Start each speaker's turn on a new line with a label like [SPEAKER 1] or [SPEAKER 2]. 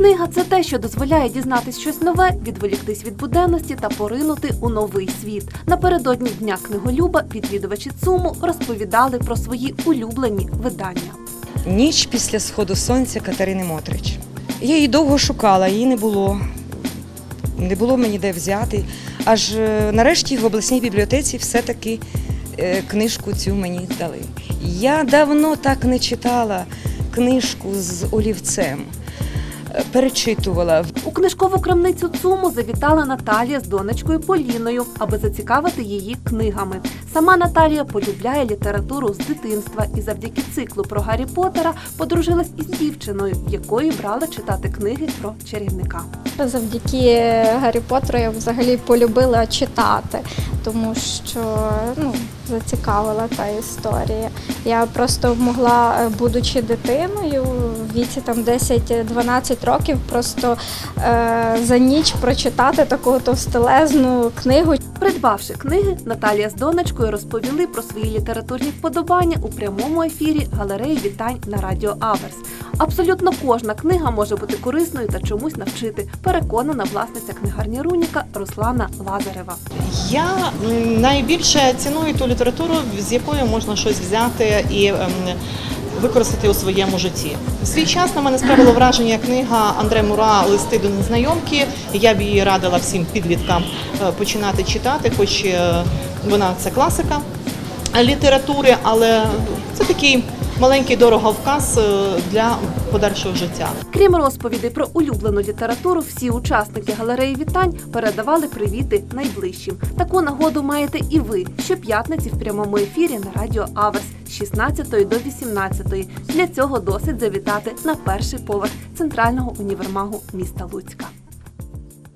[SPEAKER 1] Книга це те, що дозволяє дізнатись щось нове, відволіктись від буденності та поринути у новий світ. Напередодні дня книголюба відвідувачі ЦУМу розповідали про свої улюблені видання.
[SPEAKER 2] Ніч після сходу сонця Катерини Мотрич. Я її довго шукала, її не було. Не було мені де взяти. Аж е, нарешті в обласній бібліотеці все-таки е, книжку цю мені дали. Я давно так не читала книжку з олівцем. Перечитувала.
[SPEAKER 1] У книжкову крамницю ЦУМу завітала Наталія з донечкою Поліною, аби зацікавити її книгами. Сама Наталія полюбляє літературу з дитинства і завдяки циклу про Гаррі Поттера подружилась із дівчиною, якої брала читати книги про чарівника.
[SPEAKER 3] Завдяки Гаррі Поттеру я взагалі полюбила читати, тому що ну, зацікавила та історія. Я просто могла, е, будучи дитиною, в віці там 10-12 років, просто е, за ніч прочитати таку товстелезну книгу.
[SPEAKER 1] Придбавши книги, Наталія з донечкою розповіли про свої літературні вподобання у прямому ефірі галереї вітань на радіо Аверс. Абсолютно кожна книга може бути корисною та чомусь навчити. Переконана власниця книгарні Руніка Руслана Лазарева.
[SPEAKER 4] Я найбільше ціную ту літературу, з якої можна щось взяти і ем, використати у своєму житті. Свій час на мене справило враження книга Андре Мура Листи до незнайомки. Я б її радила всім підліткам е, починати читати, хоч е, вона це класика літератури, але це такий маленький дороговказ е, для подальшого життя.
[SPEAKER 1] Крім розповідей про улюблену літературу, всі учасники галереї вітань передавали привіти найближчим. Таку нагоду маєте і ви щоп'ятниці в прямому ефірі на радіо Аверс з 16 до 18. Для цього досить завітати на перший поверх центрального універмагу міста Луцька.